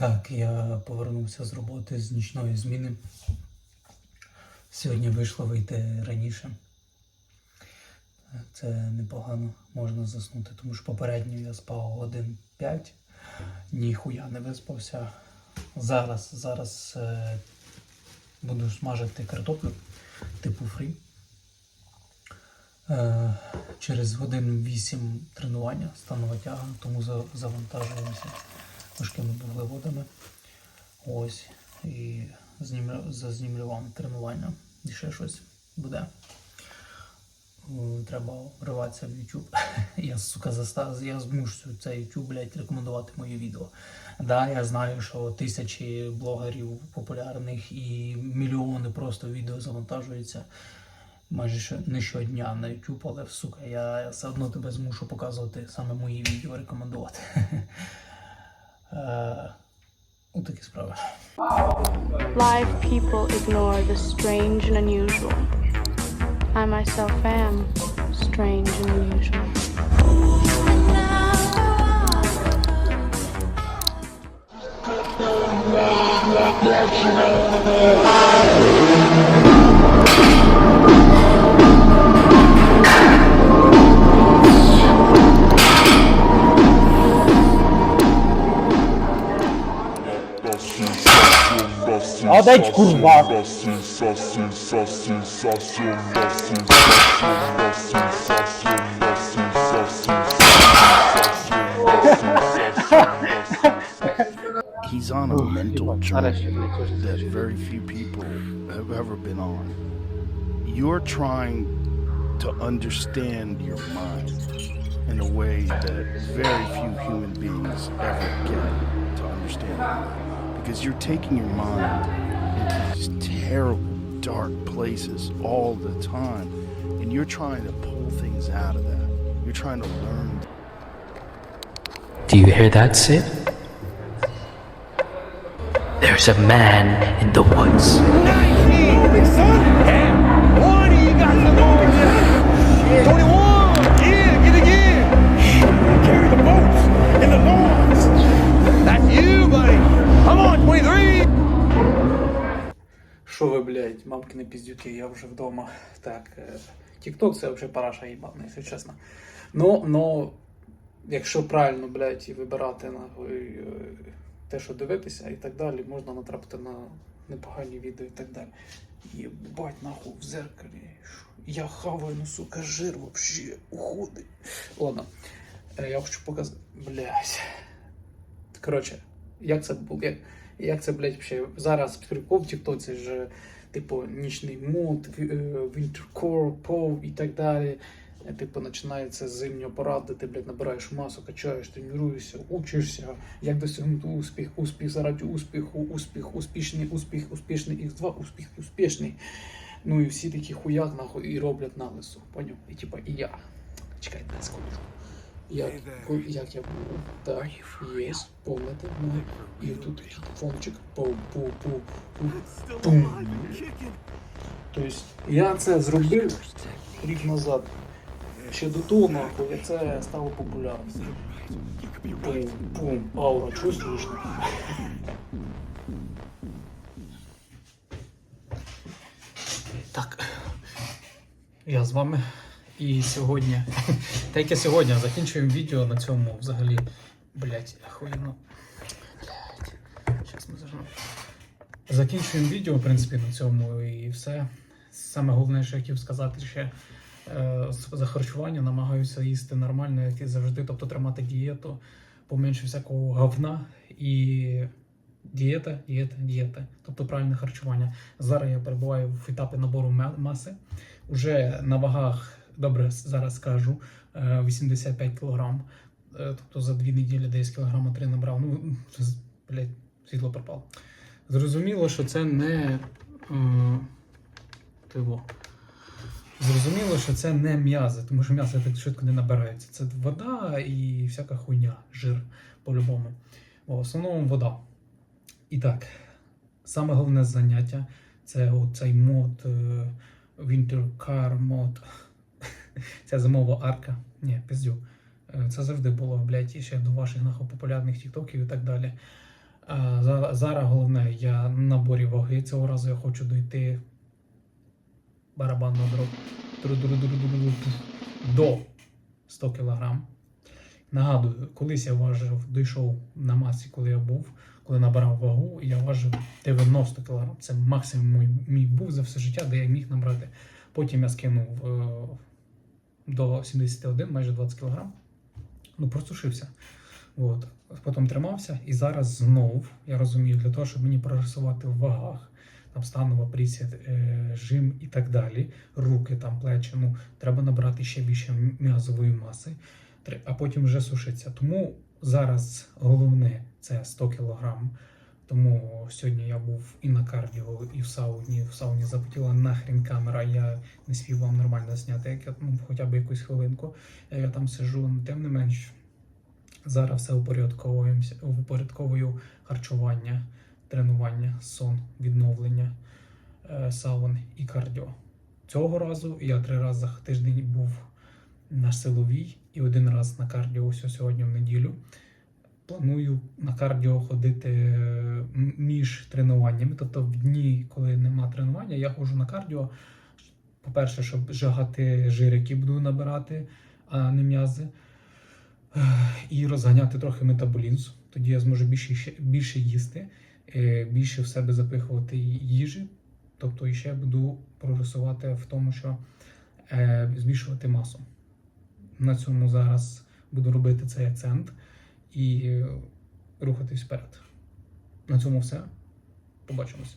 Так, я повернувся з роботи з нічної зміни. Сьогодні вийшло вийти раніше. Це непогано, можна заснути, тому що попередньо я спав годин 5, ніхуя не виспався. Зараз, зараз е, буду смажити картоплю типу фрі. Е, через годин 8 тренування станова тяга, тому за- завантажуємося важкими вуглеводами. Ось. І знімлю, зазнімлю вам тренування. І ще щось буде. Треба вриватися в YouTube. Я, сука, застав, я змушую цей YouTube, блядь, рекомендувати мої відео. Да, я знаю, що тисячі блогерів популярних і мільйони просто відео завантажуються майже не щодня на YouTube, але сука, я все одно тебе змушу показувати саме мої відео, рекомендувати. Live people ignore the strange and unusual. I myself am strange and unusual. Odejdź kurwa! He's on a mental journey that very few people have ever been on. You're trying to understand your mind in a way that very few human beings ever get to understand. Because you're taking your mind into these terrible, dark places all the time, and you're trying to pull things out of that. You're trying to learn Do you hear that, Sid? There's a man in the woods. Що ви, блядь, мамкини піздюки, я вже вдома. Так, Тікток це взагалі параша їбана, якщо чесно. Ну, ну, якщо правильно, блядь, і вибирати нахуй е, те, що дивитися і так далі, можна натрапити на непогані відео і так далі. Єбать, нахуй, в зеркалі. Я хаваю, ну, сука, жир вообще уходить. Ладно, е, я хочу показати. Блядь. Коротше, як це було? Як, це, блядь, вообще зараз прикол в Тіктоці ж, типу, нічний мод, вінтеркор, пов і так далі. Е, Типу, починається з зимнього поради, ти, блядь, набираєш масу, качаєш, тренуєшся, учишся, як досягнути успіх, успіх заради успіху, успіх, успішний, успіх, успішний, Х2, успіх, успішний. Ну і всі такі хуяк нахуй і роблять на лису, поняв? І типа, і я. Чекайте, секундочку. Як, як я був, так, є, повнити, ну, і тут фончик, пу пу пу пу пум. Тобто, я це зробив рік назад. Ще до того, нахуй, як це стало популярним. Пум, пум, аура, чувствуєш? Так, я з вами. І сьогодні, та яке сьогодні закінчуємо відео на цьому взагалі. Блять, охуєнно. Блять. Зараз ми зажмемо. Закінчуємо відео, в принципі, на цьому і все. Саме головне, що я хотів сказати ще е, за харчування намагаюся їсти нормально, як і завжди, тобто тримати дієту, поменше всякого говна і дієта, дієта, дієта, тобто правильне харчування. Зараз я перебуваю в етапі набору ма- маси. Уже на вагах, добре, зараз скажу, е, 85 кг. Тобто за дві неділі десь кілограма 3 набрав. Ну, блядь, світло пропало. Зрозуміло, що це не. е, Тиво. Зрозуміло, що це не м'язи, тому що м'ясо так швидко не набирається. Це вода і всяка хуйня, жир по-любому. В основному вода. І так, саме головне заняття це цей мод е, Winter Car мод. Ця зимова арка. Ні, пиздю. Е, Це завжди було, блядь, ще до ваших нахуй популярних тіктоків і так далі. Зараз головне, я на наборі ваги. Цього разу я хочу дойти барабанного дроб до 100 кг. Нагадую, колись я важив, дійшов на масі, коли я був, коли набирав вагу, я важив 90 кг. Це максимум мій, мій був за все життя, де я міг набрати. Потім я скинув е, до 71, майже 20 кг. Ну, просушився. От. Потім тримався, і зараз знов я розумію, для того, щоб мені прогресувати в вагах, там станова, присід, е, жим і так далі, руки, там, плечі, ну, треба набрати ще більше м'язової маси, а потім вже сушитися. Тому зараз головне це 100 кг. Тому сьогодні я був і на кардіо, і в сауні. В сауні запотіла нахрін камера. Я не спів вам нормально зняти, як я, ну, хоча б якусь хвилинку. Я там сижу, ну, тим не менш. Зараз все упорядковую харчування, тренування, сон, відновлення, е, саун і кардіо. Цього разу я три рази за тиждень був на силовій і один раз на кардіо ось сьогодні в неділю. Планую на кардіо ходити між тренуваннями. Тобто в дні, коли нема тренування, я ходжу на кардіо. По-перше, щоб жагати жир, який буду набирати, а не м'язи і розганяти трохи метаболізм. Тоді я зможу більше, більше їсти, е, більше в себе запихувати їжі. Тобто і ще буду прогресувати в тому, що е, збільшувати масу. На цьому зараз буду робити цей акцент і е, рухатись вперед. На цьому все. Побачимось.